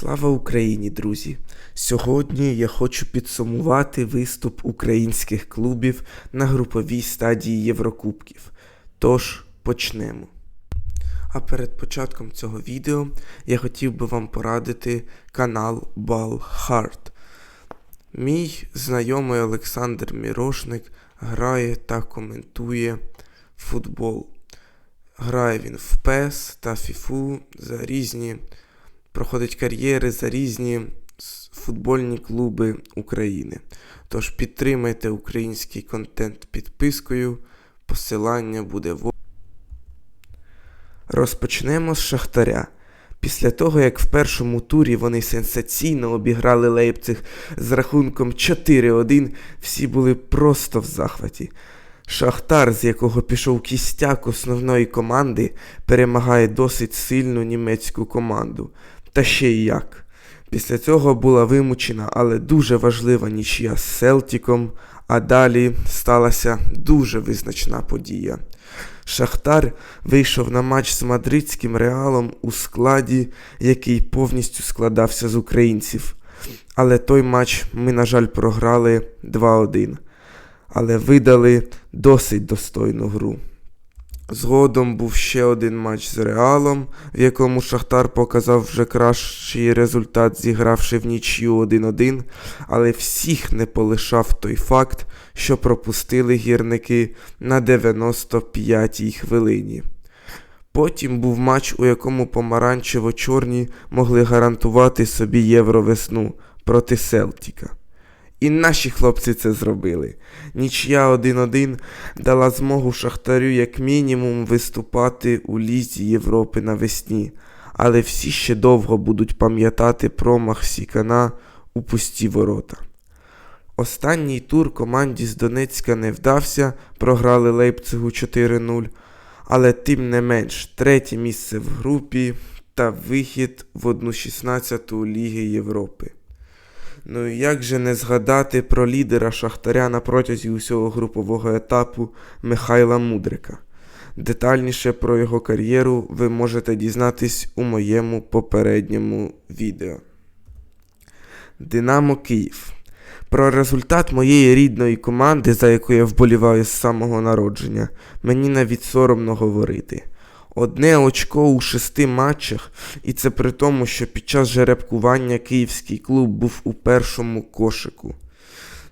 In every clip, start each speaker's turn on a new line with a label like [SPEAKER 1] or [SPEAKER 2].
[SPEAKER 1] Слава Україні, друзі! Сьогодні я хочу підсумувати виступ українських клубів на груповій стадії Єврокубків. Тож почнемо. А перед початком цього відео я хотів би вам порадити канал Ball. Мій знайомий Олександр Мірошник грає та коментує футбол. Грає він в PES та FIFA за різні, проходить кар'єри за різні футбольні клуби України. Тож підтримайте український контент підпискою. Посилання буде в. Розпочнемо з Шахтаря. Після того, як в першому турі вони сенсаційно обіграли Лейпциг з рахунком 4-1, всі були просто в захваті. Шахтар, з якого пішов кістяк основної команди, перемагає досить сильну німецьку команду. Та ще й як. Після цього була вимучена, але дуже важлива нічия з Селтіком, а далі сталася дуже визначна подія. Шахтар вийшов на матч з мадридським реалом у складі, який повністю складався з українців. Але той матч ми, на жаль, програли 2-1. Але видали досить достойну гру. Згодом був ще один матч з Реалом, в якому Шахтар показав вже кращий результат, зігравши в нічю 1-1, але всіх не полишав той факт, що пропустили гірники на 95-й хвилині. Потім був матч, у якому помаранчево-чорні могли гарантувати собі євровесну проти Селтіка. І наші хлопці це зробили. Нічия 1-1 дала змогу Шахтарю як мінімум виступати у Лізі Європи навесні, але всі ще довго будуть пам'ятати промах Сікана у пусті ворота. Останній тур команді з Донецька не вдався, програли Лейпцигу 4-0, але тим не менш третє місце в групі та вихід в 1-16 Ліги Європи. Ну і як же не згадати про лідера Шахтаря на протязі усього групового етапу Михайла Мудрика. Детальніше про його кар'єру ви можете дізнатись у моєму попередньому відео. Динамо Київ. Про результат моєї рідної команди, за яку я вболіваю з самого народження, мені навіть соромно говорити. Одне очко у шести матчах, і це при тому, що під час жеребкування київський клуб був у першому кошику.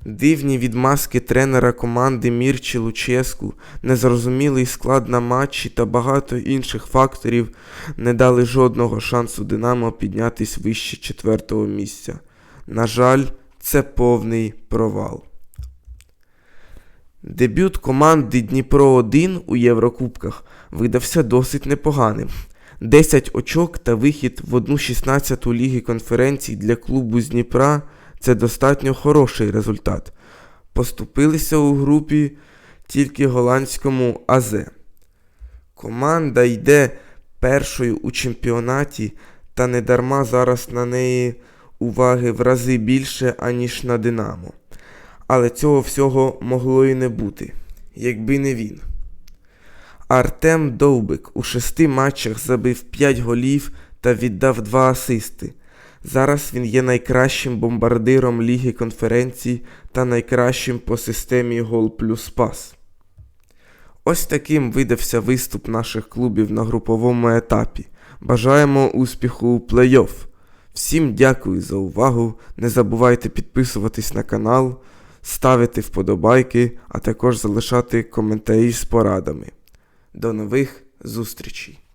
[SPEAKER 1] Дивні відмазки тренера команди Мірчі Луческу, незрозумілий склад на матчі та багато інших факторів не дали жодного шансу Динамо піднятись вище четвертого місця. На жаль, це повний провал. Дебют команди Дніпро 1 у Єврокубках видався досить непоганим. 10 очок та вихід в 1-16 ліги конференцій для клубу з Дніпра це достатньо хороший результат. Поступилися у групі тільки голландському АЗ. Команда йде першою у чемпіонаті, та недарма зараз на неї уваги в рази більше, аніж на Динамо. Але цього всього могло і не бути, якби не він. Артем Довбик у шести матчах забив 5 голів та віддав 2 асисти. Зараз він є найкращим бомбардиром Ліги конференцій та найкращим по системі гол плюс пас. Ось таким видався виступ наших клубів на груповому етапі. Бажаємо успіху у плей-офф. Всім дякую за увагу. Не забувайте підписуватись на канал, ставити вподобайки, а також залишати коментарі з порадами. До нових зустрічей!